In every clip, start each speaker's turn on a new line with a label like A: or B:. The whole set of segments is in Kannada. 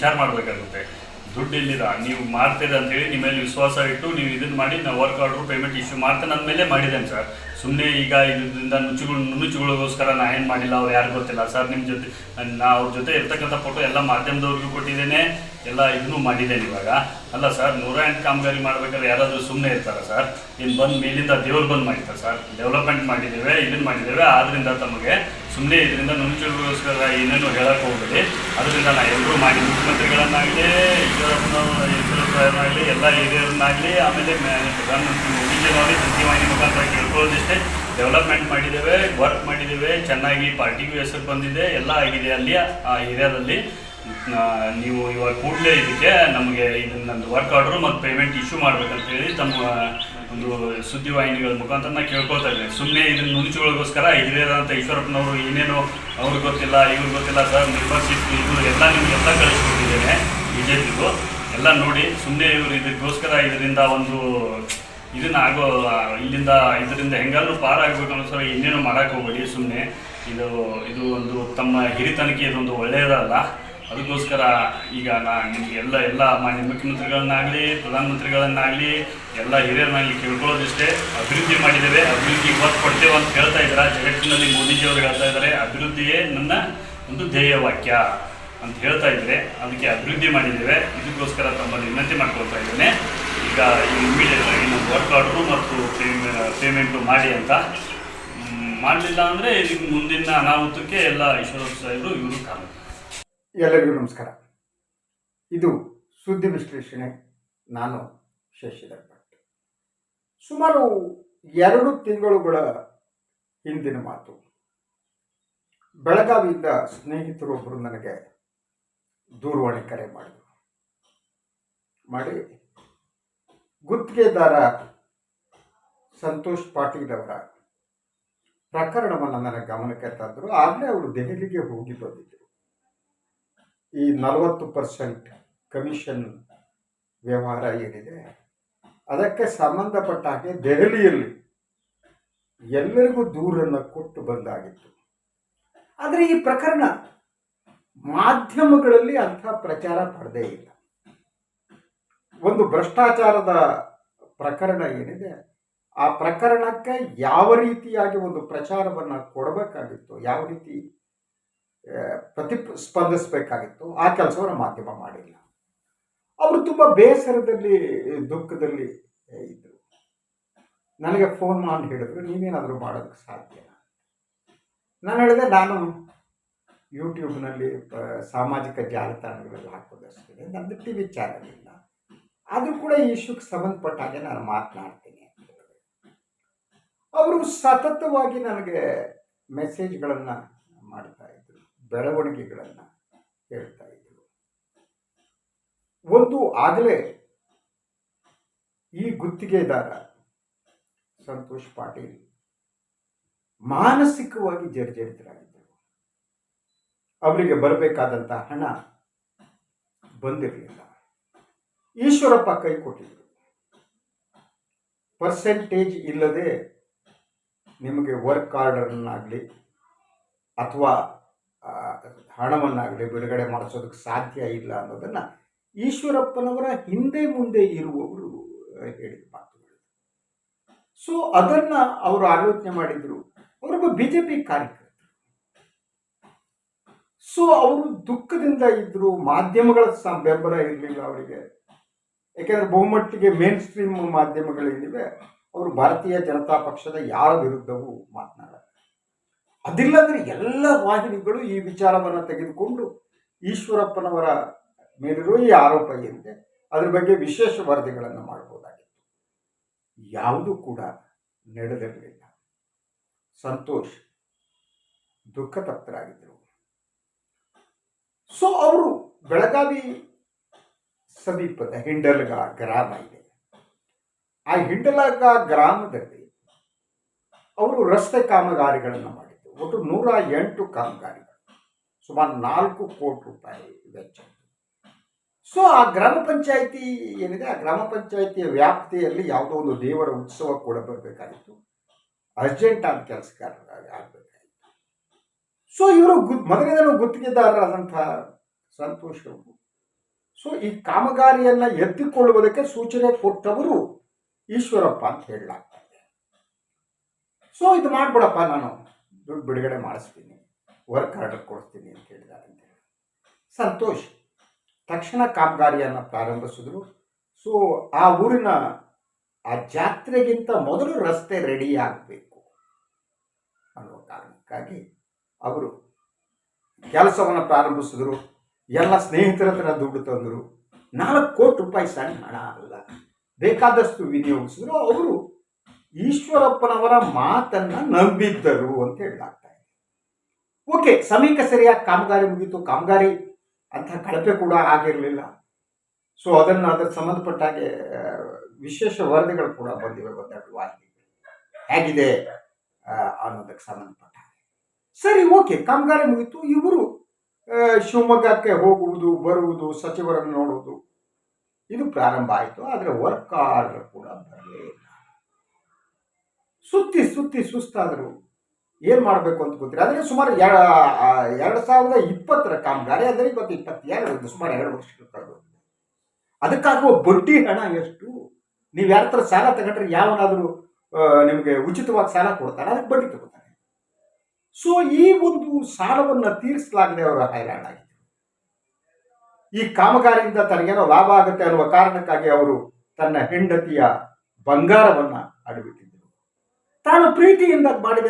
A: ವಿಚಾರ ಮಾಡಬೇಕಾಗುತ್ತೆ. ದುಡ್ಡು ಇಲ್ಲಿದ ನೀವು ಮಾಡ್ತೀರ ಅಂತೇಳಿ ನಿಮ್ಮ ಮೇಲೆ ವಿಶ್ವಾಸ ಇಟ್ಟು ನೀವು ಇದನ್ನು ಮಾಡಿ ನಾವು ವರ್ಕ್ ಆರ್ಡ್ರು ಪೇಮೆಂಟ್ ಇಶ್ಯೂ ಮಾಡ್ತೇನೆ ಅಂದಮೇಲೆ ಮಾಡಿದ್ದೇನೆ ಸರ್. ಸುಮ್ಮನೆ ಈಗ ಇದರಿಂದ ನುಚ್ಚುಗಳು, ನುಚ್ಚುಗಳಿಗೋಸ್ಕರ ನಾನು ಏನು ಮಾಡಿಲ್ಲ, ಅವ್ರು ಯಾರು ಗೊತ್ತಿಲ್ಲ. ಸರ್ ನಿಮ್ಮ ಜೊತೆ, ನಾ ಅವ್ರ ಜೊತೆ ಇರ್ತಕ್ಕಂಥ ಫೋಟೋ ಎಲ್ಲ ಮಾಧ್ಯಮದವ್ರಿಗೂ ಕೊಟ್ಟಿದ್ದೇನೆ. ಎಲ್ಲ ಇದನ್ನು ಮಾಡಿದ್ದೇನೆ ಇವಾಗ. ಅಲ್ಲ ಸರ್ ನೂರ ಎಂಟು ಕಾಮಗಾರಿ ಮಾಡ್ಬೇಕಾದ್ರೆ ಯಾರಾದರೂ ಸುಮ್ಮನೆ ಇರ್ತಾರೆ ಸರ್? ಇನ್ನು ಬಂದು ಮೇಲಿಂದ ದೇವ್ರು ಬಂದು ಮಾಡಿರ್ತಾರೆ ಸರ್. ಡೆವಲಪ್ಮೆಂಟ್ ಮಾಡಿದ್ದೇವೆ ಇದನ್ನು ಮಾಡಿದ್ದೇವೆ ಆದ್ದರಿಂದ ತಮಗೆ ಸುಮ್ಮನೆ ಇದರಿಂದ ನುಣುಚುಗೋಸ್ಕರ ಏನೇನು ಹೇಳಕ್ಕೆ ಹೋಗಬೇಡಿ. ಅದರಿಂದ ನಾ ಎಲ್ಲರೂ ಮಾಡಿ, ಮುಖ್ಯಮಂತ್ರಿಗಳನ್ನಾಗಲಿ ಈಶ್ವರಪ್ಪನಾಗಲಿ ಎಲ್ಲ ಹಿರಿಯರನ್ನಾಗಲಿ, ಆಮೇಲೆ ಪ್ರಧಾನಮಂತ್ರಿ ಮೋದಿಜಿನವರೇ ಸುದ್ದಿವಾಹಿನಿ ಮುಖಾಂತರ ಕೇಳ್ಕೊಳ್ಳೋದಿಷ್ಟೇ ಡೆವಲಪ್ಮೆಂಟ್ ಮಾಡಿದ್ದೇವೆ ವರ್ಕ್ ಮಾಡಿದ್ದೇವೆ, ಚೆನ್ನಾಗಿ ಪಾರ್ಟಿಗೂ ಹೆಸರು ಬಂದಿದೆ, ಎಲ್ಲ ಆಗಿದೆ ಅಲ್ಲಿ, ಆ ಏರಿಯಾದಲ್ಲಿ ನೀವು ಇವಾಗ ಕೂಡಲೇ ಇದಕ್ಕೆ ನಮಗೆ ಇದನ್ನೊಂದು ವರ್ಕ್ ಆರ್ಡ್ರು ಮತ್ತು ಪೇಮೆಂಟ್ ಇಶ್ಯೂ ಮಾಡ್ಬೇಕಂತ ಹೇಳಿ ತಮ್ಮ ಒಂದು ಸುದ್ದಿವಾಹಿನಿಗಳ ಮುಖಾಂತರ ನಾನು ಕೇಳ್ಕೊಳ್ತಾ ಇದ್ದೀನಿ. ಸುಮ್ಮನೆ ಇದನ್ನ ನುಣುಚುಗಳಿಗೋಸ್ಕರ ಹಿರಿಯರಾದಂಥ ಈಶ್ವರಪ್ಪನವರು ಏನೇನು ಅವ್ರಿಗೆ ಗೊತ್ತಿಲ್ಲ, ಇವ್ರಿಗೆ ಗೊತ್ತಿಲ್ಲ ಸರ್ ಮೆಂಬರ್ಶಿಪ್ ಇದು ಎಲ್ಲ ನಿಮಗೆಲ್ಲ ಕಳಿಸ್ಕೊಟ್ಟಿದ್ದೇನೆ ಬಿ ಜೆ ಪಿಗೂ ಎಲ್ಲ ನೋಡಿ ಸುಮ್ಮನೆ ಇವರು ಇದಕ್ಕೋಸ್ಕರ ಇದರಿಂದ ಒಂದು ಇದನ್ನ ಆಗೋ, ಇಲ್ಲಿಂದ ಇದರಿಂದ ಹೆಂಗಾದ್ರೂ ಪಾರಾಗಬೇಕು ಅನ್ನೋಸ್ಕರ ಇನ್ನೇನು ಮಾಡೋಕ್ಕೆ ಹೋಗ್ಬೇಡಿ ಸುಮ್ಮನೆ ಇದು ಇದು ಒಂದು ತಮ್ಮ ಹಿರಿತನಕ್ಕೆ ಇದೊಂದು ಒಳ್ಳೆಯದಲ್ಲ. ಅದಕ್ಕೋಸ್ಕರ ಈಗ ನಾ ನಿಮಗೆ ಎಲ್ಲ ಎಲ್ಲ ಮಾನ್ಯ ಮುಖ್ಯಮಂತ್ರಿಗಳನ್ನಾಗಲಿ, ಪ್ರಧಾನಮಂತ್ರಿಗಳನ್ನಾಗಲಿ, ಎಲ್ಲ ಹಿರಿಯರನ್ನಾಗಲಿ ಕೇಳ್ಕೊಳ್ಳೋದಿಷ್ಟೇ. ಅಭಿವೃದ್ಧಿ ಮಾಡಿದ್ದೇವೆ ಅಭಿವೃದ್ಧಿ ಒತ್ತು ಕೊಡ್ತೇವೆ ಅಂತ ಹೇಳ್ತಾ ಇದ್ದಾರೆ? ಜಗತ್ತಿನಲ್ಲಿ ಮೋದಿಜಿಯವರು ಹೇಳ್ತಾ ಇದ್ದಾರೆ, ಅಭಿವೃದ್ಧಿಯೇ ನನ್ನ ಒಂದು ಧ್ಯೇಯ ವಾಕ್ಯ ಅಂತ ಹೇಳ್ತಾ ಇದ್ದಾರೆ. ಅದಕ್ಕೆ ಅಭಿವೃದ್ಧಿ ಮಾಡಿದ್ದೇವೆ. ಇದಕ್ಕೋಸ್ಕರ ತಮ್ಮಲ್ಲಿ ವಿನಂತಿ ಮಾಡ್ಕೊಳ್ತಾ ಇದ್ದೇನೆ. ಈಗ ಇಮಿಡಿಯೇಟ್ ಆಗಿ ನಮ್ಮ ವರ್ಕ್ ಆರ್ಡ್ರು ಮತ್ತು ಪೇಮೆಂಟು ಮಾಡಿ ಅಂತ. ಮಾಡಲಿಲ್ಲ ಅಂದರೆ ಇದಕ್ಕೆ ಮುಂದಿನ ಅನಾಹುತಕ್ಕೆ ಎಲ್ಲ ಈಶ್ವರ ಸಾಹೇಬರು ಇವರು ಕಾರಣ.
B: ಎಲ್ಲರಿಗೂ ನಮಸ್ಕಾರ. ಇದು ಸುದ್ದಿ ವಿಶ್ಲೇಷಣೆ. ನಾನು ಶಶಿಧರ್ ಭಟ್. ಸುಮಾರು ಎರಡು ತಿಂಗಳುಗಳ ಹಿಂದಿನ ಮಾತು. ಬೆಳಗಾವಿಯಿಂದ ಸ್ನೇಹಿತರೊಬ್ಬರು ನನಗೆ ದೂರವಾಣಿ ಕರೆ ಮಾಡಿದರು. ಮಾಡಿ ಗುತ್ತಿಗೆದಾರ ಸಂತೋಷ್ ಪಾಟೀಲ್ ಪ್ರಕರಣವನ್ನು ನನ್ನ ಗಮನಕ್ಕೆ ತಂದರು. ಆಗಲೇ ಅವರು ದೆಹಲಿಗೆ ಹೋಗಿ ಬಂದಿದ್ದರು ಈ ನಲವತ್ತು ಪರ್ಸೆಂಟ್ ಕಮಿಷನ್ ವ್ಯವಹಾರ ಏನಿದೆ, ಅದಕ್ಕೆ ಸಂಬಂಧಪಟ್ಟ ಹಾಗೆ ದೆಹಲಿಯಲ್ಲಿ ಎಲ್ಲರಿಗೂ ದೂರನ್ನು ಕೊಟ್ಟು ಬಂದಾಗಿತ್ತು. ಆದರೆ ಈ ಪ್ರಕರಣ ಮಾಧ್ಯಮಗಳಲ್ಲಿ ಅಂಥ ಪ್ರಚಾರ ಪಡೆದೇ ಇಲ್ಲ. ಒಂದು ಭ್ರಷ್ಟಾಚಾರದ ಪ್ರಕರಣ ಏನಿದೆ, ಆ ಪ್ರಕರಣಕ್ಕೆ ಯಾವ ರೀತಿಯಾಗಿ ಒಂದು ಪ್ರಚಾರವನ್ನು ಕೊಡಬೇಕಾಗಿತ್ತು, ಯಾವ ರೀತಿ ಪ್ರತಿ ಸ್ಪಂದಿಸಬೇಕಾಗಿತ್ತು ಆ ಕೆಲಸವನ್ನು ಮಾಧ್ಯಮ ಮಾಡಿಲ್ಲ. ಅವರು ತುಂಬ ಬೇಸರದಲ್ಲಿ, ದುಃಖದಲ್ಲಿ ಇದ್ದರು ನನಗೆ ಫೋನ್ ಮಾಡಿ ಹೇಳಿದ್ರು ನೀವೇನಾದರೂ ಮಾಡೋದಕ್ಕೆ ಸಾಧ್ಯ ನಾನು ಹೇಳಿದೆ, ನಾನು ಯೂಟ್ಯೂಬ್ನಲ್ಲಿ ಸಾಮಾಜಿಕ ಜಾಲತಾಣಗಳಲ್ಲಿ ಹಾಕೋದಷ್ಟಿದೆ ನನ್ನದು ಟಿ ವಿ ಚಾನಲ್ ಇಲ್ಲ. ಆದರೂ ಕೂಡ ಈ ಇಶ್ಯೂಗೆ ಸಂಬಂಧಪಟ್ಟ ಹಾಗೆ ನಾನು ಮಾತನಾಡ್ತೀನಿ ಅವರು ಸತತವಾಗಿ ನನಗೆ ಮೆಸೇಜ್ಗಳನ್ನು ಬೆಳವಣಿಗೆಗಳನ್ನು ಹೇಳ್ತಾ ಇದ್ರು. ಒಂದು ಆಗಲೇ ಈ ಗುತ್ತಿಗೆದಾರ ಸಂತೋಷ್ ಪಾಟೀಲ್ ಮಾನಸಿಕವಾಗಿ ಜರ್ಜರಿತರಾಗಿದ್ದರು. ಅವರಿಗೆ ಬರಬೇಕಾದಂತಹ ಹಣ ಬಂದಿರಲಿಲ್ಲ. ಈಶ್ವರಪ್ಪ ಕೈ ಕೊಟ್ಟಿದ್ರು. ಪರ್ಸೆಂಟೇಜ್ ಇಲ್ಲದೆ ನಿಮಗೆ ವರ್ಕ್ ಆರ್ಡರ್ನಾಗಲಿ ಅಥವಾ ಹಣವನ್ನಾಗಲಿ ಬಿಡುಗಡೆ ಮಾಡಿಸೋದಕ್ಕೆ ಸಾಧ್ಯ ಇಲ್ಲ ಅನ್ನೋದನ್ನು ಈಶ್ವರಪ್ಪನವರ ಹಿಂದೆ ಮುಂದೆ ಇರುವವರು ಹೇಳಿದ ಮಾತುಗಳು. ಸೊ ಅದನ್ನು ಅವರು ಆಲೋಚನೆ ಮಾಡಿದರು. ಅವರೊಬ್ಬ ಬಿ ಜೆ ಪಿ ಕಾರ್ಯಕರ್ತರು. ಸೊ ಅವರು ದುಃಖದಿಂದ ಇದ್ದರು ಮಾಧ್ಯಮಗಳ ಬೆಂಬಲ ಇರಲಿಲ್ಲ ಅವರಿಗೆ. ಯಾಕೆಂದರೆ ಬಹುಮಟ್ಟಿಗೆ ಮೇನ್ ಸ್ಟ್ರೀಮ್ ಮಾಧ್ಯಮಗಳೇನಿವೆ ಅವರು ಭಾರತೀಯ ಜನತಾ ಪಕ್ಷದ ಯಾರ ವಿರುದ್ಧವೂ ಮಾತನಾಡಲ್ಲ ಅದಿಲ್ಲಂದ್ರೆ ಎಲ್ಲ ವಾಹಿನಿಗಳು ಈ ವಿಚಾರವನ್ನು ತೆಗೆದುಕೊಂಡು ಈಶ್ವರಪ್ಪನವರ ಮೇಲಿರುವ ಈ ಆರೋಪ ಏನಿದೆ, ಅದ್ರ ಬಗ್ಗೆ ವಿಶೇಷ ವರದಿಗಳನ್ನು ಮಾಡಬಹುದಾಗಿತ್ತು. ಯಾವುದೂ ಕೂಡ ನಡೆದಿರಲಿಲ್ಲ. ಸಂತೋಷ್ ದುಃಖ ತಪ್ತರಾಗಿದ್ದರು ಸೊ ಅವರು ಬೆಳಗಾವಿ ಸಮೀಪದ ಹಿಂಡಲಗ ಗ್ರಾಮ ಇದೆ. ಆ ಹಿಂಡಲಗ ಗ್ರಾಮದಲ್ಲಿ ಅವರು ರಸ್ತೆ ಕಾಮಗಾರಿಗಳನ್ನು ಮಾಡಿದ್ರು. ಒಟ್ಟು ನೂರ ಎಂಟು ಕಾಮಗಾರಿಗಳು. ಸುಮಾರು ನಾಲ್ಕು ಕೋಟಿ ರೂಪಾಯಿ ವೆಚ್ಚ ಸೊ ಆ ಗ್ರಾಮ ಪಂಚಾಯಿತಿ ಏನಿದೆ? ಆ ಗ್ರಾಮ ಪಂಚಾಯಿತಿಯ ವ್ಯಾಪ್ತಿಯಲ್ಲಿ ಯಾವುದೋ ಒಂದು ದೇವರ ಉತ್ಸವ ಕೂಡ ಬರಬೇಕಾಗಿತ್ತು. ಅರ್ಜೆಂಟ್ ಆದ ಕೆಲಸಗಾರರಾಗಿ ಆಗಬೇಕಾಗಿತ್ತು. ಸೊ ಇವರು ಗು, ಮೊದಲಿಂದಲೂ ಗುತ್ತಿಗೆದಾರರಾದಂಥ ಸಂತೋಷ್ ಸೊ ಈ ಕಾಮಗಾರಿಯನ್ನು ಎತ್ತಿಕೊಳ್ಳುವುದಕ್ಕೆ ಸೂಚನೆ ಕೊಟ್ಟವರು ಈಶ್ವರಪ್ಪ ಅಂತ ಹೇಳಲಾಗ್ತದೆ. ಸೊ ಇದು ಮಾಡ್ಬಿಡಪ್ಪ ನಾನು. ದುಡ್ಡು ಬಿಡುಗಡೆ ಮಾಡಿಸ್ತೀನಿ ವರ್ಕ್ ಆರ್ಡರ್ ಕೊಡ್ತೀನಿ ಅಂತ ಹೇಳಿ. ಸಂತೋಷ್, ತಕ್ಷಣ ಕಾಮಗಾರಿಯನ್ನು ಪ್ರಾರಂಭಿಸಿದ್ರು. ಸೊ ಆ ಊರಿನ, ಆ ಜಾತ್ರೆಗಿಂತ ಮೊದಲು ರಸ್ತೆ ರೆಡಿ ಆಗಬೇಕು ಅನ್ನುವ ಕಾರಣಕ್ಕಾಗಿ ಅವರು ಕೆಲಸವನ್ನು ಪ್ರಾರಂಭಿಸಿದ್ರು. ಎಲ್ಲ ಸ್ನೇಹಿತರ ಹತ್ರ ದುಡ್ಡು ತಂದರು. ನಾಲ್ಕು ಕೋಟಿ ರೂಪಾಯಿ ಸಣ್ಣ ಹಣ ಅಲ್ಲ, ಬೇಕಾದಷ್ಟು ವಿನಿಯೋಗಿಸಿದ್ರು. ಅವರು ಈಶ್ವರಪ್ಪನವರ ಮಾತನ್ನ ನಂಬಿದ್ದರು ಅಂತ ಹೇಳಲಾಗ್ತಾ ಇದೆ. ಓಕೆ, ಸಮೀಕ ಸರಿಯಾಗಿ ಕಾಮಗಾರಿ ಮುಗೀತು. ಕಾಮಗಾರಿ ಅಂತ ಕಳಪೆ ಕೂಡ ಆಗಿರಲಿಲ್ಲ. ಸೊ ಅದನ್ನು ಅದರ ಸಂಬಂಧಪಟ್ಟ ಹಾಗೆ ವಿಶೇಷ ವರದಿಗಳು ಕೂಡ ಬಂದಿವೆ ಒಂದೆರಡು ವಾಹಿನಿಗಳು ಹೇಗಿದೆ? ಅನ್ನೋದಕ್ಕೆ ಸಂಬಂಧಪಟ್ಟ ಸರಿ, ಓಕೆ, ಕಾಮಗಾರಿ ಮುಗೀತು. ಇವರು ಶಿವಮೊಗ್ಗಕ್ಕೆ ಹೋಗುವುದು, ಬರುವುದು, ಸಚಿವರನ್ನು ನೋಡುವುದು, ಇದು ಪ್ರಾರಂಭ ಆಯಿತು. ಆದರೆ ವರ್ಕ್ ಆರ್ಡರ್ ಕೂಡ ಬರಲೇ ಇಲ್ಲ. ಸುತ್ತಿ ಸುತ್ತಿ ಸುಸ್ತಾದರು. ಏನು ಮಾಡಬೇಕು ಅಂತ ಗೊತ್ತಿಲ್ಲ. ಅಂದರೆ ಸುಮಾರು ಎರಡು ಸಾವಿರದ ಇಪ್ಪತ್ತರ ಕಾಮಗಾರಿ ಅಂದರೆ ಇವತ್ತು ಇಪ್ಪತ್ತೆರಡು ಸುಮಾರು ಎರಡು ವರ್ಷ ಅದಕ್ಕಾಗುವ ಬಡ್ಡಿ ಹಣ ಎಷ್ಟು? ನೀವು ಯಾರ ಹತ್ರ ಸಾಲ ತಗೊಂಡ್ರೆ ಯಾವನಾದರೂ ನಿಮಗೆ ಉಚಿತವಾಗಿ ಸಾಲ ಕೊಡ್ತಾರೆ ಅದಕ್ಕೆ ಬಡ್ಡಿ ತಗೋತಾರೆ ಸೊ ಈ ಒಂದು ಸಾಲವನ್ನು ತೀರಿಸಲಾಗದೆ ಅವರ ಹೈರಾಣಾಗಿತ್ತು ಈ ಕಾಮಗಾರಿಯಿಂದ ತನಗೇನೋ ಲಾಭ ಆಗುತ್ತೆ ಅನ್ನುವ ಕಾರಣಕ್ಕಾಗಿ ಅವರು ತನ್ನ ಹೆಂಡತಿಯ ಬಂಗಾರವನ್ನು ಅಡವಿಟ್ಟಿದ್ದರು. ತಾನು ಪ್ರೀತಿಯಿಂದ ಮಾಡಿದ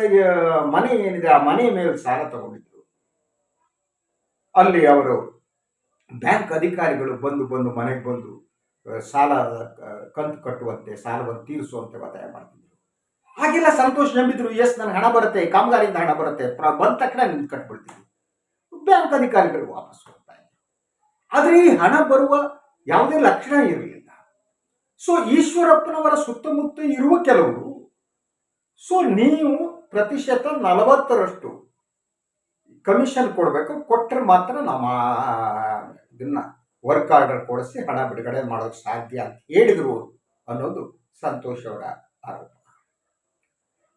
B: ಮನೆ ಏನಿದೆ, ಆ ಮನೆಯ ಮೇಲೆ ಸಾಲ ತಗೊಂಡಿದ್ರು. ಅಲ್ಲಿ ಅವರು ಬ್ಯಾಂಕ್ ಅಧಿಕಾರಿಗಳು ಬಂದು ಬಂದು ಮನೆಗೆ ಬಂದು ಸಾಲ ಕಂತು ಕಟ್ಟುವಂತೆ, ಸಾಲವನ್ನು ತೀರಿಸುವಂತೆ ಒತ್ತಾಯ ಮಾಡ್ತಿದ್ರು. ಹಾಗೆಲ್ಲ ಸಂತೋಷ ನಂಬಿದ್ರು, ಎಸ್, ನನಗೆ ಹಣ ಬರುತ್ತೆ, ಕಾಮಗಾರಿಯಿಂದ ಹಣ ಬರುತ್ತೆ ಬಂದ ತಕ್ಷಣ ನಿಮ್ಗೆ ಕಟ್ಬಿಡ್ತೀನಿ. ಬ್ಯಾಂಕ್ ಅಧಿಕಾರಿಗಳು ವಾಪಸ್ ಹೋಗ್ತಾ ಇದ್ರು. ಆದರೆ ಈ ಹಣ ಬರುವ ಯಾವುದೇ ಲಕ್ಷಣ ಇರಲಿಲ್ಲ. ಸೊ ಈಶ್ವರಪ್ಪನವರ ಸುತ್ತಮುತ್ತ ಇರುವ ಕೆಲವರು ಸೊ ನೀವು ಪ್ರತಿಶತ ನಲವತ್ತರಷ್ಟು ಕಮಿಷನ್ ಕೊಡಬೇಕು ಕೊಟ್ಟರೆ ಮಾತ್ರ ನಮ್ಮ, ಇದನ್ನ ವರ್ಕ್ ಆರ್ಡರ್ ಕೊಡಿಸಿ ಹಣ ಬಿಡುಗಡೆ ಮಾಡೋಕ್ಕೆ ಸಾಧ್ಯ ಅಂತ ಹೇಳಿದರು ಅನ್ನೋದು ಸಂತೋಷ್ ಅವರ ಆರೋಪ.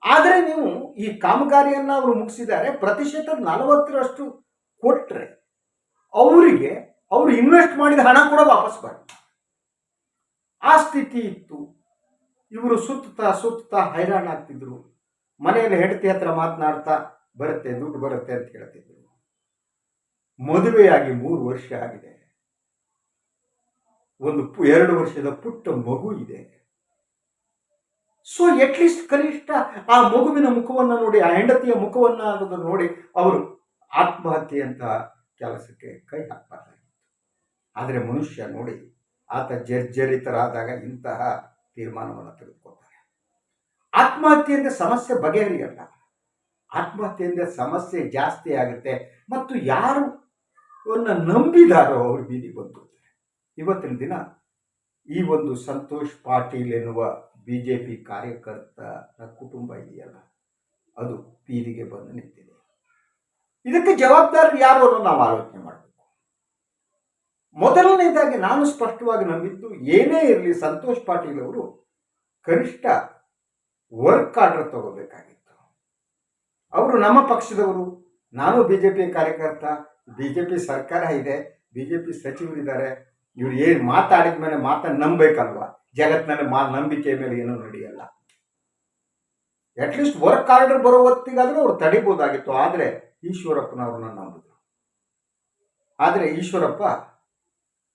B: ಆದರೆ ನೀವು ಈ ಕಾಮಗಾರಿಯನ್ನು ಅವರು ಮುಗಿಸಿದ್ದಾರೆ, ಪ್ರತಿಶತ ನಲವತ್ತರಷ್ಟು ಕೊಟ್ಟರೆ ಅವರಿಗೆ ಅವರು ಇನ್ವೆಸ್ಟ್ ಮಾಡಿದ ಹಣ ಕೂಡ ವಾಪಸ್ ಬರುತ್ತೆ ಆ ಸ್ಥಿತಿ ಇತ್ತು. ಇವರು ಸುತ್ತಾ ಸುತ್ತಾ ಹೈರಾಣ ಆಗ್ತಿದ್ರು. ಮನೆಯಲ್ಲಿ ಹೆಂಡತಿ ಹತ್ರ ಮಾತನಾಡ್ತಾ ಬರುತ್ತೆ, ದುಡ್ಡು ಬರುತ್ತೆ ಅಂತ ಹೇಳ್ತಿದ್ರು. ಮದುವೆಯಾಗಿ ಮೂರು ವರ್ಷ ಆಗಿದೆ. ಒಂದು ಎರಡು ವರ್ಷದ ಪುಟ್ಟ ಮಗು ಇದೆ. ಸೊ ಅಟ್ಲೀಸ್ಟ್ ಕನಿಷ್ಠ ಆ ಮಗುವಿನ ಮುಖವನ್ನು ನೋಡಿ, ಆ ಹೆಂಡತಿಯ ಮುಖವನ್ನ ನೋಡಿ ಅವರು ಆತ್ಮಹತ್ಯೆ ಅಂತ ಕೆಲಸಕ್ಕೆ ಕೈ ಹಾಕಬಾರ್ದಾಗಿತ್ತು. ಆದರೆ ಮನುಷ್ಯ ನೋಡಿ, ಆತ ಜರ್ಜರಿತರಾದಾಗ ಇಂತಹ ತೀರ್ಮಾನವನ್ನು ತೆಗೆದುಕೊಳ್ತಾರೆ. ಆತ್ಮಹತ್ಯೆಯಿಂದ ಸಮಸ್ಯೆ ಬಗೆಹರಿಯಲ್ಲ. ಆತ್ಮಹತ್ಯೆಯಿಂದ ಸಮಸ್ಯೆ ಜಾಸ್ತಿ ಆಗುತ್ತೆ ಮತ್ತು ಯಾರು ನಂಬಿದಾರೋ ಅವರು ಬೀದಿ ಬಂದು ಇವತ್ತಿನ ದಿನ ಈ ಒಂದು ಸಂತೋಷ್ ಪಾಟೀಲ್ ಎನ್ನುವ ಬಿ ಜೆ ಪಿ ಕಾರ್ಯಕರ್ತರ ಕುಟುಂಬ ಇದೆಯಲ್ಲ, ಅದು ಬೀದಿಗೆ ಬಂದು ನಿಂತಿದೆ. ಇದಕ್ಕೆ ಜವಾಬ್ದಾರಿ ಯಾರು ನಾವು ಆಲೋಚನೆ ಮಾಡಬೇಕು. ಮೊದಲನೇದಾಗಿ ನಾನು ಸ್ಪಷ್ಟವಾಗಿ ನಂಬಿದ್ದು ಏನೇ ಇರಲಿ ಸಂತೋಷ್ ಪಾಟೀಲ್ ಅವರು ಕನಿಷ್ಠ ವರ್ಕ್ ಆರ್ಡರ್ ತಗೋಬೇಕಾಗಿತ್ತು. ಅವರು ನಮ್ಮ ಪಕ್ಷದವರು, ನಾನು ಬಿ ಜೆ ಪಿ ಕಾರ್ಯಕರ್ತ ಬಿ ಜೆ ಪಿ ಸರ್ಕಾರ ಇದೆ ಬಿ ಜೆ ಪಿ ಸಚಿವರಿದ್ದಾರೆ, ಇವ್ರು ಏನು ಮಾತಾಡಿದ ಮೇಲೆ ಮಾತನ್ನು ನಂಬಬೇಕಲ್ವಾ ಜಗತ್ತಿನಲ್ಲಿ ಮಾ ನಂಬಿಕೆ ಮೇಲೆ ಏನೂ ನಡೆಯಲ್ಲ. ಅಟ್ಲೀಸ್ಟ್ ವರ್ಕ್ ಆರ್ಡರ್ ಬರೋ ಹೊತ್ತಿಗಾದರೂ ಅವ್ರು ತಡಿಬೋದಾಗಿತ್ತು, ಆದರೆ ಈಶ್ವರಪ್ಪನವ್ರನ್ನ ನಂಬಿದ್ರು. ಆದರೆ ಈಶ್ವರಪ್ಪ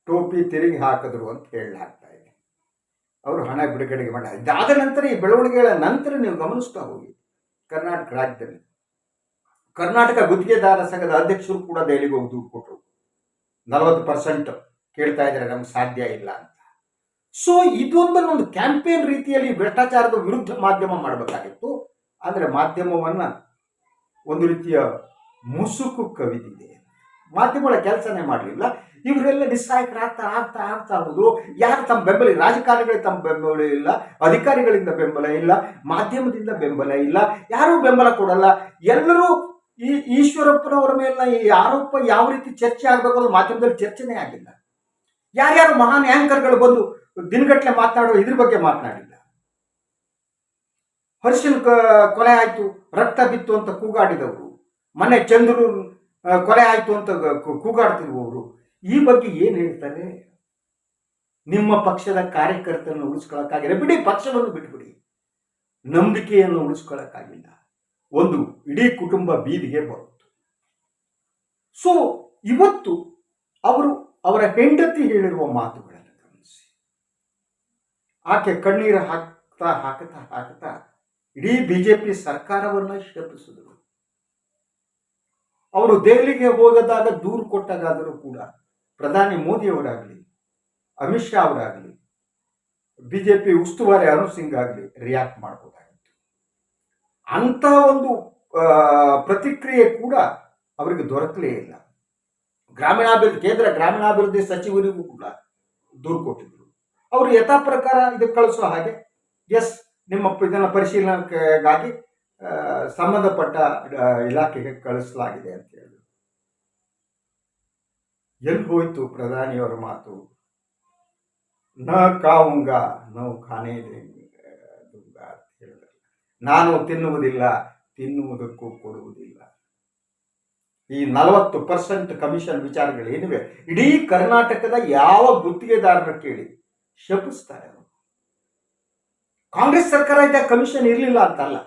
B: ಟೋಪಿ ತಿರುಗಿ ಹಾಕಿದ್ರು ಅಂತ ಹೇಳಲಾಗ್ತಾ ಇದೆ. ಅವರು ಹಣ ಬಿಡುಗಡೆಗೆ ಮಾಡ ಇದಾದ ನಂತರ ಈ ಬೆಳವಣಿಗೆಗಳ ನಂತರ ನೀವು ಗಮನಿಸ್ತಾ ಹೋಗಿ. ಕರ್ನಾಟಕ ರಾಜ್ಯದಲ್ಲಿ. ಕರ್ನಾಟಕ ಗುತ್ತಿಗೆದಾರ ಸಂಘದ ಅಧ್ಯಕ್ಷರು ಕೂಡ ದೆಹಲಿಗೆ ಹೋಗಿ ದುಡ್ಡು ಕೊಟ್ಟರು ನಲವತ್ತು ಪರ್ಸೆಂಟ್ ಕೇಳ್ತಾ ಇದ್ದಾರೆ, ನಮ್ಗೆ ಸಾಧ್ಯ ಇಲ್ಲ ಅಂತ. ಸೊ ಇದೊಂದನ್ನು ಒಂದು ಕ್ಯಾಂಪೇನ್ ರೀತಿಯಲ್ಲಿ ಭ್ರಷ್ಟಾಚಾರದ ವಿರುದ್ಧ ಮಾಧ್ಯಮ ಮಾಡಬೇಕಾಗಿತ್ತು. ಆದರೆ ಮಾಧ್ಯಮವನ್ನ ಒಂದು ರೀತಿಯ ಮುಸುಕು ಕವಿದಿದೆ. ಮಾಧ್ಯಮಗಳ ಕೆಲಸನೇ ಮಾಡಲಿಲ್ಲ. ಇವರೆಲ್ಲ ನಿಸ್ಸಹಾಯಕರಾಗ್ತಾ ಆಗ್ತಾ ಆಗ್ತಾ ಹೋದ್ರು ಯಾರು ತಮ್ಮ ಬೆಂಬಲ. ರಾಜಕಾರಣಿಗಳಿಗೆ ತಮ್ಮ ಬೆಂಬಲ ಇಲ್ಲ. ಅಧಿಕಾರಿಗಳಿಂದ ಬೆಂಬಲ ಇಲ್ಲ. ಮಾಧ್ಯಮದಿಂದ ಬೆಂಬಲ ಇಲ್ಲ. ಯಾರೂ ಬೆಂಬಲ ಕೊಡಲ್ಲ. ಎಲ್ಲರೂ ಈ ಈಶ್ವರಪ್ಪನವರ ಮೇಲಿನ ಈ ಆರೋಪ ಯಾವ ರೀತಿ ಚರ್ಚೆ ಆಗಬೇಕು ಅನ್ನೋದು ಮಾಧ್ಯಮದಲ್ಲಿ ಚರ್ಚೆನೇ ಆಗಿಲ್ಲ. ಯಾರ್ಯಾರು ಮಹಾನ್ ಆಂಕರ್ಗಳು ಬಂದು ದಿನಗಟ್ಟಲೆ ಮಾತನಾಡೋ ಇದ್ರ ಬಗ್ಗೆ ಮಾತನಾಡಿಲ್ಲ. ಹರ್ಷನ್ ಕೊಲೆ ಆಯ್ತು, ರಕ್ತ ಬಿತ್ತು ಅಂತ ಕೂಗಾಡಿದವರು. ಮನೆ ಚಂದ್ರು ಕೊಲೆ ಆಯ್ತು ಅಂತ ಕೂಗಾಡ್ತಿರುವವರು. ಈ ಬಗ್ಗೆ ಏನು ಹೇಳ್ತಾರೆ ನಿಮ್ಮ ಪಕ್ಷದ ಕಾರ್ಯಕರ್ತರನ್ನು ಉಳಿಸ್ಕೊಳ್ಳೋಕ್ಕಾಗಿಲ್ಲ ಬಿಡಿ, ಪಕ್ಷವನ್ನು ಬಿಟ್ಬಿಡಿ. ನಂಬಿಕೆಯನ್ನು ಉಳಿಸ್ಕೊಳ್ಳೋಕ್ಕಾಗಿಲ್ಲ ಒಂದು ಇಡೀ ಕುಟುಂಬ ಬೀದಿಗೆ ಬರುತ್ತೆ. ಸೊ ಇವತ್ತು ಅವರು ಅವರ ಹೆಂಡತಿ ಹೇಳಿರುವ ಮಾತುಗಳನ್ನು ಗಮನಿಸಿ. ಆಕೆ ಕಣ್ಣೀರು ಹಾಕ್ತಾ ಹಾಕ್ತಾ ಹಾಕ್ತಾ ಇಡೀ ಬಿಜೆಪಿ ಸರ್ಕಾರವನ್ನ ಶಪಿಸಿದರು ಅವರು ದೆಹಲಿಗೆ ಹೋಗದಾಗ ದೂರು ಕೊಟ್ಟಾಗಾದರೂ ಕೂಡ ಪ್ರಧಾನಿ ಮೋದಿಯವರಾಗಲಿ, ಅಮಿತ್ ಶಾ ಅವರಾಗಲಿ, ಬಿಜೆಪಿ ಉಸ್ತುವಾರಿ ಅರುಣ್ ಸಿಂಗ್ ಆಗಲಿ ರಿಯಾಕ್ಟ್ ಮಾಡಬಹುದಾಗಿತ್ತು ಅಂತ ಒಂದು ಪ್ರತಿಕ್ರಿಯೆ ಕೂಡ ಅವರಿಗೆ ದೊರಕಲೇ ಇಲ್ಲ. ಗ್ರಾಮೀಣಾಭಿವೃದ್ಧಿ, ಕೇಂದ್ರ ಗ್ರಾಮೀಣಾಭಿವೃದ್ಧಿ ಸಚಿವರಿಗೂ ಕೂಡ ದೂರು ಕೊಟ್ಟಿದ್ರು. ಅವರು ಯಥಾ ಪ್ರಕಾರ ಇದಕ್ಕೆ ಕಳಿಸೋ ಹಾಗೆ ಎಸ್ ನಿಮ್ಮ ಇದನ್ನು ಪರಿಶೀಲನೆಗಾಗಿ ಸಂಬಂಧಪಟ್ಟ ಇಲಾಖೆಗೆ ಕಳಿಸಲಾಗಿದೆ ಅಂತ ಹೇಳಿದ್ರು. ಎಲ್ಲಿ ಹೋಯ್ತು ಪ್ರಧಾನಿಯವರ ಮಾತು? ನ ಕಾವುಂಗ ನಾವು ಖಾನೆ ದುಂಗ ಅಂತ ನಾನು ತಿನ್ನುವುದಿಲ್ಲ, ತಿನ್ನುವುದಕ್ಕೂ ಕೊಡುವುದಿಲ್ಲ. ಈ ನಲವತ್ತು ಪರ್ಸೆಂಟ್ ಕಮಿಷನ್ ವಿಚಾರಗಳು ಏನಿವೆ? ಇಡೀ ಕರ್ನಾಟಕದ ಯಾವ ಗುತ್ತಿಗೆದಾರರ ಕೇಳಿ ಶಪಿಸ್ತಾರೆ ಅವರು. ಕಾಂಗ್ರೆಸ್ ಸರ್ಕಾರ ಇದ್ದಾಗ ಕಮಿಷನ್ ಇರಲಿಲ್ಲ ಅಂತಲ್ಲ.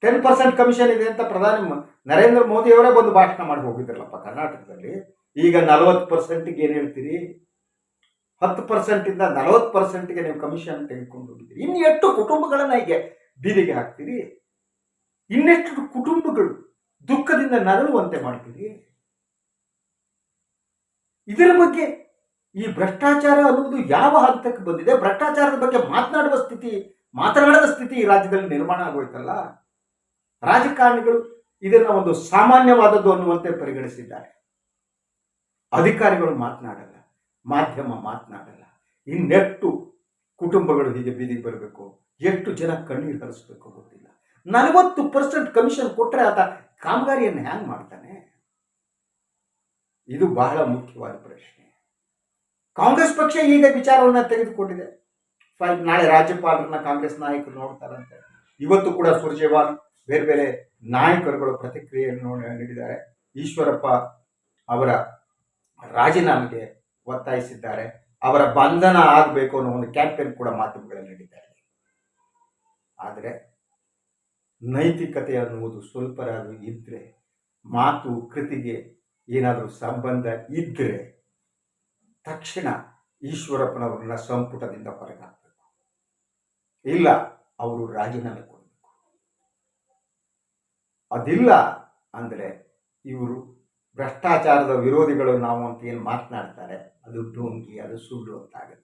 B: ಟೆನ್ ಪರ್ಸೆಂಟ್ ಕಮಿಷನ್ ಇದೆ ಅಂತ ಪ್ರಧಾನಿ ನರೇಂದ್ರ ಮೋದಿ ಅವರೇ ಬಂದು ಭಾಷಣ ಮಾಡಿ ಹೋಗಿದ್ರಲ್ಲಪ್ಪ ಕರ್ನಾಟಕದಲ್ಲಿ. ಈಗ ನಲವತ್ತು ಪರ್ಸೆಂಟ್ಗೆ ಏನು ಹೇಳ್ತೀರಿ? ಹತ್ತು ಪರ್ಸೆಂಟ್ ಇಂದ ನಲವತ್ತು ಪರ್ಸೆಂಟ್ಗೆ ನೀವು ಕಮಿಷನ್ ತೆಗೆದುಕೊಂಡು ಹೋಗಿದ್ದೀರಿ. ಇನ್ನು ಎಷ್ಟು ಕುಟುಂಬಗಳನ್ನ ಹೀಗೆ ಬೀದಿಗೆ ಹಾಕ್ತೀರಿ? ಇನ್ನೆಷ್ಟು ಕುಟುಂಬಗಳು ದುಃಖದಿಂದ ನರಳುವಂತೆ ಮಾಡ್ತೀರಿ? ಇದರ ಬಗ್ಗೆ ಈ ಭ್ರಷ್ಟಾಚಾರ ಅನ್ನುವುದು ಯಾವ ಹಂತಕ್ಕೆ ಬಂದಿದೆ? ಭ್ರಷ್ಟಾಚಾರದ ಬಗ್ಗೆ ಮಾತನಾಡುವ ಸ್ಥಿತಿ, ಮಾತನಾಡದ ಸ್ಥಿತಿ ಈ ರಾಜ್ಯದಲ್ಲಿ ನಿರ್ಮಾಣ ಆಗೋಯ್ತಲ್ಲ? ರಾಜಕಾರಣಿಗಳು ಇದನ್ನ ಒಂದು ಸಾಮಾನ್ಯವಾದದ್ದು ಅನ್ನುವಂತೆ ಪರಿಗಣಿಸಿದ್ದಾರೆ. ಅಧಿಕಾರಿಗಳು ಮಾತನಾಡಲ್ಲ, ಮಾಧ್ಯಮ ಮಾತನಾಡಲ್ಲ. ಇನ್ನೆಷ್ಟು ಕುಟುಂಬಗಳು ಹೀಗೆ ಬೀದಿಗೆ ಬರಬೇಕು, ಎಷ್ಟು ಜನ ಕಣ್ಣೀರು ಹರಿಸ್ಬೇಕು ಗೊತ್ತಿಲ್ಲ. ನಲವತ್ತು ಪರ್ಸೆಂಟ್ ಕಮಿಷನ್ ಕೊಟ್ಟರೆ ಆತ ಕಾಮಗಾರಿಯನ್ನು ಹ್ಯಾಂಗ್ ಮಾಡ್ತಾನೆ? ಇದು ಬಹಳ ಮುಖ್ಯವಾದ ಪ್ರಶ್ನೆ. ಕಾಂಗ್ರೆಸ್ ಪಕ್ಷ ಈಗ ವಿಚಾರವನ್ನು ತೆಗೆದುಕೊಂಡಿದೆ. ನಾಳೆ ರಾಜ್ಯಪಾಲರನ್ನ ಕಾಂಗ್ರೆಸ್ ನಾಯಕರು ನೋಡ್ತಾರಂತೆ. ಇವತ್ತು ಕೂಡ ಸುರ್ಜೇವಾಲ್ ಬೇರೆ ಬೇರೆ ನಾಯಕರುಗಳು ಪ್ರತಿಕ್ರಿಯೆಯನ್ನು ನೀಡಿದ್ದಾರೆ. ಈಶ್ವರಪ್ಪ ಅವರ ರಾಜೀನಾಮೆಗೆ ಒತ್ತಾಯಿಸಿದ್ದಾರೆ. ಅವರ ಬಂಧನ ಆಗಬೇಕು ಅನ್ನೋ ಒಂದು ಕ್ಯಾಂಪೇನ್ ಕೂಡ ಮಾಧ್ಯಮಗಳಲ್ಲಿ ನೀಡಿದ್ದಾರೆ ಆದರೆ ನೈತಿಕತೆ ಅನ್ನುವುದು ಸ್ವಲ್ಪರಾದರೂ ಇದ್ದರೆ ಮಾತು, ಕೃತಿಗೆ ಏನಾದರೂ ಸಂಬಂಧ ಇದ್ದರೆ ತಕ್ಷಣ ಈಶ್ವರಪ್ಪನವರನ್ನ ಸಂಪುಟದಿಂದ ಹೊರಗಾಕಬೇಕು. ಇಲ್ಲ, ಅವರು ರಾಜೀನಾಮೆ ಕೊಡಬೇಕು. ಅದಿಲ್ಲ ಅಂದರೆ ಇವರು ಭ್ರಷ್ಟಾಚಾರದ ವಿರೋಧಿಗಳು ನಾವು ಅಂತ ಏನು ಮಾತನಾಡ್ತಾರೆ? ಅದು ಡೋಂಗಿ ಅದು ಸುಳ್ಳು ಅಂತ ಆಗುತ್ತೆ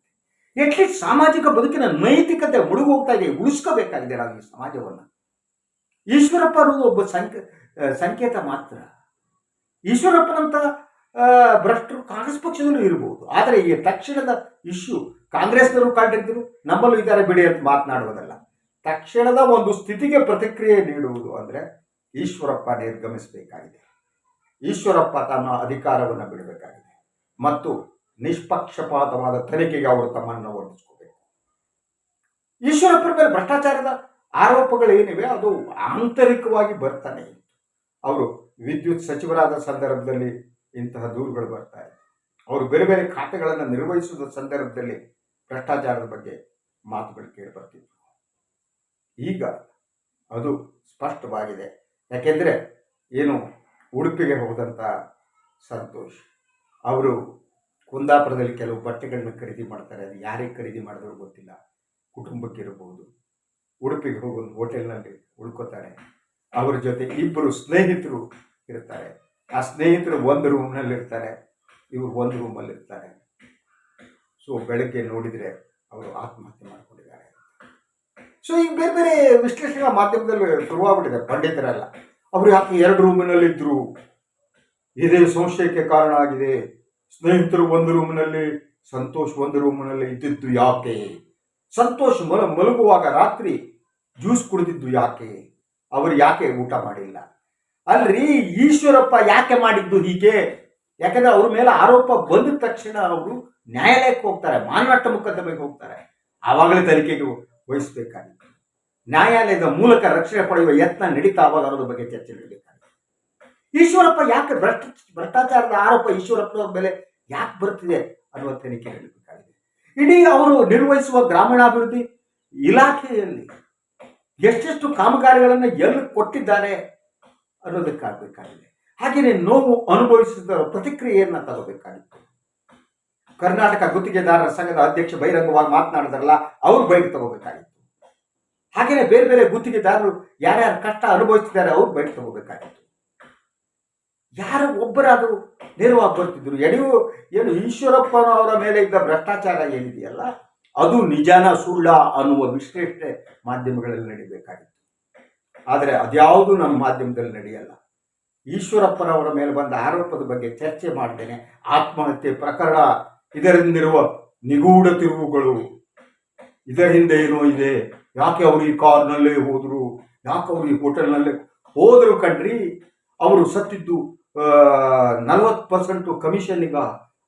B: ಎಟ್ಲೀಸ್ಟ್ ಸಾಮಾಜಿಕ ಬದುಕಿನ ನೈತಿಕತೆ ಮುಳುಗು ಹೋಗ್ತಾ ಇದೆ, ಉಳಿಸ್ಕೋಬೇಕಾಗಿದೆ ನಾವು ಈ ಸಮಾಜವನ್ನು. ಈಶ್ವರಪ್ಪ ಅನ್ನೋದು ಒಬ್ಬ ಸಂಕ ಸಂಕೇತ ಮಾತ್ರ. ಈಶ್ವರಪ್ಪನಂತ ಭ್ರಷ್ಟರು ಕಾಂಗ್ರೆಸ್ ಪಕ್ಷದಲ್ಲೂ ಇರಬಹುದು ಆದರೆ ಈ ತಕ್ಷಣದ ಇಶ್ಯೂ ಕಾಂಗ್ರೆಸ್ನವರು ಕಂಡಿದ್ದರು ನಮ್ಮಲ್ಲೂ ಇದ್ದಾರೆ ಬಿಡಿ ಅಂತ ಮಾತನಾಡುವುದಲ್ಲ. ತಕ್ಷಣದ ಒಂದು ಸ್ಥಿತಿಗೆ ಪ್ರತಿಕ್ರಿಯೆ ನೀಡುವುದು ಅಂದರೆ ಈಶ್ವರಪ್ಪ ನಿರ್ಗಮಿಸಬೇಕಾಗಿದೆ. ಈಶ್ವರಪ್ಪ ತನ್ನ ಅಧಿಕಾರವನ್ನು ಬಿಡಬೇಕಾಗಿದೆ. ಮತ್ತು ನಿಷ್ಪಕ್ಷಪಾತವಾದ ತನಿಖೆಗೆ ಅವರು ತಮ್ಮನ್ನು ಒಡ್ಡಿಸ್ಕೋಬೇಕು ಈಶ್ವರಪ್ಪನ ಮೇಲೆ ಭ್ರಷ್ಟಾಚಾರದ ಆರೋಪಗಳೇನಿವೆ ಅದು ಆಂತರಿಕವಾಗಿ ಬರ್ತಾನೆ ಅವರು ವಿದ್ಯುತ್ ಸಚಿವರಾದ ಸಂದರ್ಭದಲ್ಲಿ ಇಂತಹ ದೂರುಗಳು ಬರ್ತಾ ಇದೆ ಅವರು ಬೇರೆ ಬೇರೆ ಖಾತೆಗಳನ್ನು ನಿರ್ವಹಿಸುವ ಸಂದರ್ಭದಲ್ಲಿ ಭ್ರಷ್ಟಾಚಾರದ ಬಗ್ಗೆ ಮಾತುಗಳು ಕೇಳಿ ಈಗ ಅದು ಸ್ಪಷ್ಟವಾಗಿದೆ. ಯಾಕೆಂದರೆ ಏನು ಉಡುಪಿಗೆ ಹೋದಂಥ ಸಂತೋಷ್. ಅವರು ಕುಂದಾಪುರದಲ್ಲಿ ಕೆಲವು ಬಟ್ಟೆಗಳನ್ನ ಖರೀದಿ ಮಾಡ್ತಾರೆ. ಅದು ಯಾರಿಗೆ ಖರೀದಿ ಮಾಡಿದ್ರು ಗೊತ್ತಿಲ್ಲ. ಕುಟುಂಬಕ್ಕೆ ಇರಬಹುದು ಉಡುಪಿಗೆ ಹೋಗಿ ಒಂದು ಹೋಟೆಲ್ನಲ್ಲಿ ಉಳ್ಕೋತಾರೆ. ಅವರ ಜೊತೆ ಇಬ್ಬರು ಸ್ನೇಹಿತರು ಇರ್ತಾರೆ. ಆ ಸ್ನೇಹಿತರು ಒಂದು ರೂಮ್ನಲ್ಲಿ ಇರ್ತಾರೆ ಇವರು ಒಂದು ರೂಮಲ್ಲಿ ಇರ್ತಾರೆ ಸೊ ಬೆಳಗ್ಗೆ ನೋಡಿದರೆ ಅವರು ಆತ್ಮಹತ್ಯೆ ಮಾಡಿಕೊಂಡಿದ್ದಾರೆ ಸೊ ಈಗ ಬೇರೆ ಬೇರೆ ವಿಶ್ಲೇಷಣೆ ಮಾಧ್ಯಮದಲ್ಲಿ ಶುರುವಾಗ್ಬಿಟ್ಟಿದೆ. ಪಂಡಿತರೆಲ್ಲ. ಅವರು ಯಾಕೆ ಎರಡು ರೂಮಿನಲ್ಲಿದ್ದರು ಇದೇ ಸಂಶಯಕ್ಕೆ ಕಾರಣ ಆಗಿದೆ. ಸ್ನೇಹಿತರು ಒಂದು ರೂಮಿನಲ್ಲಿ, ಸಂತೋಷ್ ಒಂದು ರೂಮಿನಲ್ಲಿ ಇದ್ದಿದ್ದು ಯಾಕೆ? ಸಂತೋಷ್ ಮಲ, ಮಲಗುವಾಗ ರಾತ್ರಿ ಜ್ಯೂಸ್ ಕುಡಿದಿದ್ದು ಯಾಕೆ? ಅವರು ಯಾಕೆ ಊಟ ಮಾಡಿಲ್ಲ? ಅಲ್ರಿ, ಈಶ್ವರಪ್ಪ ಯಾಕೆ ಮಾಡಿದ್ದು ಹೀಗೆ? ಯಾಕಂದ್ರೆ ಅವ್ರ ಮೇಲೆ ಆರೋಪ ಬಂದ ತಕ್ಷಣ ಅವರು ನ್ಯಾಯಾಲಯಕ್ಕೆ ಹೋಗ್ತಾರೆ ಮಾನನಟ್ಟ ಮೊಕದ್ದಮೆಗೆ ಹೋಗ್ತಾರೆ. ಆವಾಗಲೇ ತನಿಖೆಗೆ ವಹಿಸಬೇಕಾಗಿತ್ತು. ನ್ಯಾಯಾಲಯದ ಮೂಲಕ ರಕ್ಷಣೆ ಪಡೆಯುವ ಯತ್ನ ನಡೀತಾ ಅವಾಗ ಅನ್ನೋದ್ರ ಬಗ್ಗೆ ಚರ್ಚೆ ನಡೀಬೇಕಾಗಿದೆ ಈಶ್ವರಪ್ಪ ಯಾಕೆ ಭ್ರಷ್ಟ ಭ್ರಷ್ಟಾಚಾರದ ಆರೋಪ ಈಶ್ವರಪ್ಪನವ್ರ ಮೇಲೆ ಯಾಕೆ ಬರ್ತಿದೆ ಅನ್ನುವ ತನಿಖೆ ನಡೀಬೇಕಾಗಿದೆ ಇಡೀ ಅವರು ನಿರ್ವಹಿಸುವ ಗ್ರಾಮೀಣಾಭಿವೃದ್ಧಿ ಇಲಾಖೆಯಲ್ಲಿ ಎಷ್ಟೆಷ್ಟು ಕಾಮಗಾರಿಗಳನ್ನು ಎಲ್ಲಿ ಕೊಟ್ಟಿದ್ದಾರೆ ಅನ್ನೋದಕ್ಕಾಗಬೇಕಾಗಿದೆ. ಹಾಗೆಯೇ ನೋವು ಅನುಭವಿಸಿದ ಪ್ರತಿಕ್ರಿಯೆಯನ್ನು ತಗೋಬೇಕಾಗಿತ್ತು. ಕರ್ನಾಟಕ ಗುತ್ತಿಗೆದಾರರ ಸಂಘದ ಅಧ್ಯಕ್ಷ ಬಹಿರಂಗವಾಗಿ ಮಾತನಾಡಿದ್ರಲ್ಲ, ಅವ್ರು ಬೈಕ್ ತಗೋಬೇಕಾಗಿತ್ತು. ಹಾಗೆಯೇ ಬೇರೆ ಬೇರೆ ಗುತ್ತಿಗೆದಾರರು ಯಾರ್ಯಾರು ಕಷ್ಟ ಅನುಭವಿಸ್ತಿದ್ದಾರೆ, ಅವ್ರು ಬೈಕ್ ತಗೋಬೇಕಾಗಿತ್ತು. ಯಾರು ಒಬ್ಬರಾದರೂ ನೇರವಾಗಿ ಬರ್ತಿದ್ರು. ಯಡಿಯೂ ಏನು ಈಶ್ವರಪ್ಪನವರ ಮೇಲೆ ಇದ್ದ ಭ್ರಷ್ಟಾಚಾರ ಏನಿದೆಯಲ್ಲ, ಅದು ನಿಜಾನ ಸುಳ್ಳ ಅನ್ನುವ ವಿಶ್ಲೇಷಣೆ ಮಾಧ್ಯಮಗಳಲ್ಲಿ ನಡೀಬೇಕಾಗಿತ್ತು. ಆದರೆ ಅದ್ಯಾವುದು ನಮ್ಮ ಮಾಧ್ಯಮದಲ್ಲಿ ನಡೆಯಲ್ಲ. ಈಶ್ವರಪ್ಪನವರ ಮೇಲೆ ಬಂದ ಆರೋಪದ ಬಗ್ಗೆ ಚರ್ಚೆ ಮಾಡ್ತೇನೆ ಆತ್ಮಹತ್ಯೆ ಪ್ರಕರಣ. ಇದರಿಂದಿರುವ ನಿಗೂಢ ತಿರುವುಗಳು. ಇದರ ಹಿಂದೆ ಏನೋ ಇದೆ. ಯಾಕೆ ಅವರು ಈ ಕಾರ್ನಲ್ಲೇ ಹೋದ್ರು? ಯಾಕೆ ಅವರು ಈ ಹೋಟೆಲ್ನಲ್ಲೇ ಹೋದ್ರು ಕಣ್ರಿ? ಅವರು ಸತ್ತಿದ್ದು ನಲವತ್ತು ಪರ್ಸೆಂಟು ಕಮಿಷನ್ನಿಗ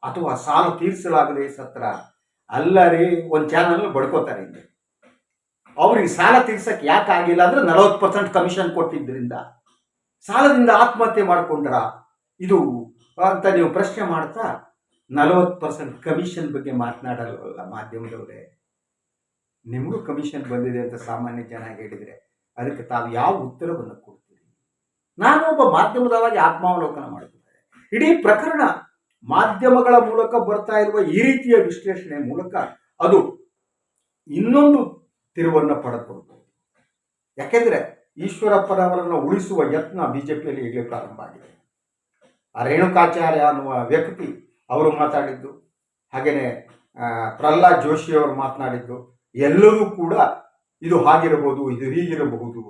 B: ಅಥವಾ ಸಾಲ ತೀರಿಸಲಾಗದೆ ಸತ್ರ ಅಲ್ಲ ರೀ ಒಂದು ಚಾನಲ್ ಬಡ್ಕೋತಾರೆ ಹಿಂದೆ ಅವ್ರಿಗೆ ಸಾಲ ತೀರ್ಸಕ್ಕೆ ಯಾಕೆ ಆಗಿಲ್ಲ ಅಂದ್ರೆ ನಲವತ್ತು ಪರ್ಸೆಂಟ್ ಕಮಿಷನ್ ಕೊಟ್ಟಿದ್ದರಿಂದ ಸಾಲದಿಂದ ಆತ್ಮಹತ್ಯೆ ಮಾಡ್ಕೊಂಡ್ರ? ಇದು ಅಂತ ನೀವು ಪ್ರಶ್ನೆ ಮಾಡ್ತಾ ನಲವತ್ತು ಪರ್ಸೆಂಟ್ ಕಮಿಷನ್ ಬಗ್ಗೆ ಮಾತನಾಡಲ್ವಲ್ಲ ಮಾಧ್ಯಮದವರೇ. ನಿಮಗೂ ಕಮಿಷನ್ ಬಂದಿದೆ ಅಂತ ಸಾಮಾನ್ಯ ಜನ ಹೇಳಿದರೆ ಅದಕ್ಕೆ ತಾವು ಯಾವ ಉತ್ತರವನ್ನು ಕೊಡ್ತೀರಿ? ನಾನು ಒಬ್ಬ ಮಾಧ್ಯಮದವಾಗಿ ಆತ್ಮಾವಲೋಕನ ಮಾಡುತ್ತಿದ್ದಾರೆ ಇಡೀ ಪ್ರಕರಣ ಮಾಧ್ಯಮಗಳ ಮೂಲಕ ಬರ್ತಾ ಇರುವ ಈ ರೀತಿಯ ವಿಶ್ಲೇಷಣೆ ಮೂಲಕ ಅದು ಇನ್ನೊಂದು ತಿರುವನ್ನು ಪಡೆದುಕೊಳ್ಬೋದು ಯಾಕೆಂದ್ರೆ ಈಶ್ವರಪ್ಪನವರನ್ನು ಉಳಿಸುವ ಯತ್ನ ಬಿಜೆಪಿಯಲ್ಲಿ ಈಗಲೇ ಪ್ರಾರಂಭ ಆಗಿದೆ. ಆ ರೇಣುಕಾಚಾರ್ಯ ಅನ್ನುವ ವ್ಯಕ್ತಿ ಅವರು ಮಾತಾಡಿದ್ದು, ಹಾಗೆಯೇ ಪ್ರಹ್ಲಾದ್ ಜೋಶಿಯವರು ಮಾತನಾಡಿದ್ದು ಎಲ್ಲವೂ ಕೂಡ ಇದು ಹಾಗಿರಬಹುದು, ಇದು ಹೀಗಿರಬಹುದು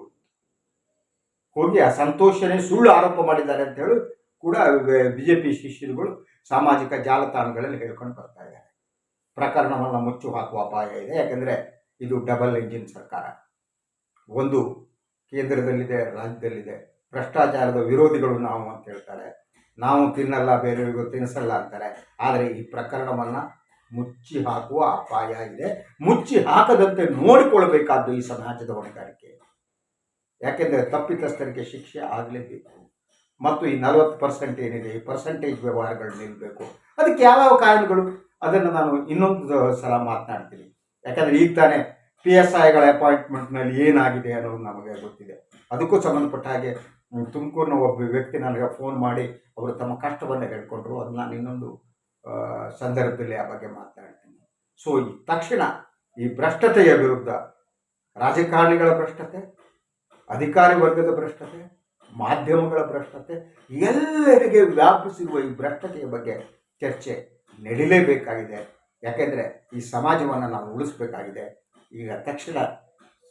B: ಹೋಗಿ ಆ ಸಂತೋಷನೇ ಸುಳ್ಳು ಆರೋಪ ಮಾಡಿದ್ದಾರೆ ಅಂತ ಹೇಳಿ ಕೂಡ ಬಿಜೆಪಿ ಶಿಷ್ಯರುಗಳು ಸಾಮಾಜಿಕ ಜಾಲತಾಣಗಳಲ್ಲಿ ಹೇಳ್ಕೊಂಡು ಬರ್ತಾ ಇದ್ದಾರೆ. ಪ್ರಕರಣವನ್ನು ಮುಚ್ಚು ಹಾಕುವ ಅಪಾಯ ಇದೆ, ಯಾಕಂದ್ರೆ ಇದು ಡಬಲ್ ಇಂಜಿನ್ ಸರ್ಕಾರ. ಒಂದು ಕೇಂದ್ರದಲ್ಲಿದೆ, ರಾಜ್ಯದಲ್ಲಿದೆ. ಭ್ರಷ್ಟಾಚಾರದ ವಿರೋಧಿಗಳು ನಾವು ಅಂತ ಹೇಳ್ತಾರೆ. ನಾವು ತಿನ್ನಲ್ಲ, ಬೇರೆಯವರಿಗೂ ತಿನ್ನಿಸಲ್ಲ ಅಂತಾರೆ. ಆದರೆ ಈ ಪ್ರಕರಣವನ್ನು ಮುಚ್ಚಿ ಹಾಕುವ ಅಪಾಯ ಇದೆ. ಮುಚ್ಚಿ ಹಾಕದಂತೆ ನೋಡಿಕೊಳ್ಳಬೇಕಾದ್ದು ಈ ಸಮಾಜದ ಹೊಣೆಗಾರಿಕೆ. ಯಾಕೆಂದರೆ ತಪ್ಪಿತಸ್ಥರಿಗೆ ಶಿಕ್ಷೆ ಆಗಲೇಬೇಕು. ಮತ್ತು ಈ ನಲವತ್ತು ಪರ್ಸೆಂಟ್ ಏನಿದೆ, ಈ ಪರ್ಸೆಂಟೇಜ್ ವ್ಯವಹಾರಗಳು ನಿಲ್ಲಬೇಕು ಅದಕ್ಕೆ ಯಾವ್ಯಾವ ಕಾರಣಗಳು? ಅದನ್ನು ನಾನು ಇನ್ನೊಂದು ಸಲ ಮಾತನಾಡ್ತೀನಿ. ಯಾಕಂದರೆ ಈಗ ತಾನೇ ಪಿ ಎಸ್ ಐಗಳ ಅಪಾಯಿಂಟ್ಮೆಂಟ್ನಲ್ಲಿ ಏನಾಗಿದೆ ಅನ್ನೋದು ನಮಗೆ ಗೊತ್ತಿದೆ. ಅದಕ್ಕೂ ಸಂಬಂಧಪಟ್ಟ ಹಾಗೆ ತುಮಕೂರಿನ ಒಬ್ಬ ವ್ಯಕ್ತಿ ನನಗೆ ಫೋನ್ ಮಾಡಿ, ಅವರು ತಮ್ಮ ಕಷ್ಟವನ್ನು ಹೇಳ್ಕೊಂಡ್ರು. ಅದು ನಾನು ಇನ್ನೊಂದು ಸಂದರ್ಭದಲ್ಲಿ ಆ ಬಗ್ಗೆ ಮಾತನಾಡ್ತೀನಿ ಸೊ ತಕ್ಷಣ ಈ ಭ್ರಷ್ಟತೆಯ ವಿರುದ್ಧ ರಾಜಕಾರಣಿಗಳ ಭ್ರಷ್ಟತೆ, ಅಧಿಕಾರಿ ವರ್ಗದ ಭ್ರಷ್ಟತೆ, ಮಾಧ್ಯಮಗಳ ಭ್ರಷ್ಟತೆ, ಎಲ್ಲರಿಗೆ ವ್ಯಾಪಿಸಿರುವ ಈ ಭ್ರಷ್ಟತೆಯ ಬಗ್ಗೆ ಚರ್ಚೆ ನಡೀಲೇಬೇಕಾಗಿದೆ. ಯಾಕೆಂದರೆ ಈ ಸಮಾಜವನ್ನು ನಾವು ಉಳಿಸಬೇಕಾಗಿದೆ. ಈಗ ತಕ್ಷಣ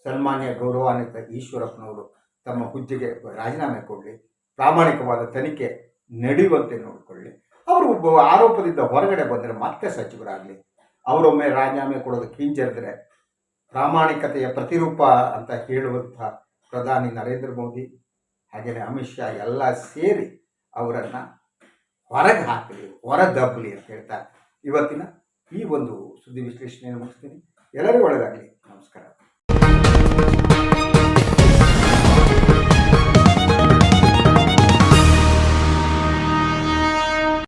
B: ಸನ್ಮಾನ್ಯ ಗೌರವಾನ್ವಿತ ಈಶ್ವರಪ್ಪನವರು ತಮ್ಮ ಹುದ್ದೆಗೆ ರಾಜೀನಾಮೆ ಕೊಡಲಿ, ಪ್ರಾಮಾಣಿಕವಾದ ತನಿಖೆ ನಡೆಯುವಂತೆ ನೋಡಿಕೊಳ್ಳಿ. ಅವರು ಆರೋಪದಿಂದ ಹೊರಗಡೆ ಬಂದರೆ ಮತ್ತೆ ಸಚಿವರಾಗಲಿ. ಅವರೊಮ್ಮೆ ರಾಜೀನಾಮೆ ಕೊಡೋದಕ್ಕೆ ಹಿಂಜರಿದ್ರೆ ಪ್ರಾಮಾಣಿಕತೆಯ ಪ್ರತಿರೂಪ ಅಂತ ಹೇಳುವಂಥ ಪ್ರಧಾನಿ ನರೇಂದ್ರ ಮೋದಿ ಹಾಗೆಯೇ ಅಮಿತ್ ಶಾ ಎಲ್ಲ ಸೇರಿ ಅವರನ್ನು ಹೊರಗೆ ಹಾಕಲಿ ಹೊರದಬ್ಬಲಿ ಅಂತ ಹೇಳ್ತಾರೆ. ಇವತ್ತಿನ ಈ ಒಂದು ಸುದ್ದಿ ವಿಶ್ಲೇಷಣೆಯನ್ನು ಮುಗಿಸ್ತೀನಿ. ಎಲ್ಲರಿಗೂ ಒಳ್ಳೆಯದಾಗಲಿ ನಮಸ್ಕಾರ.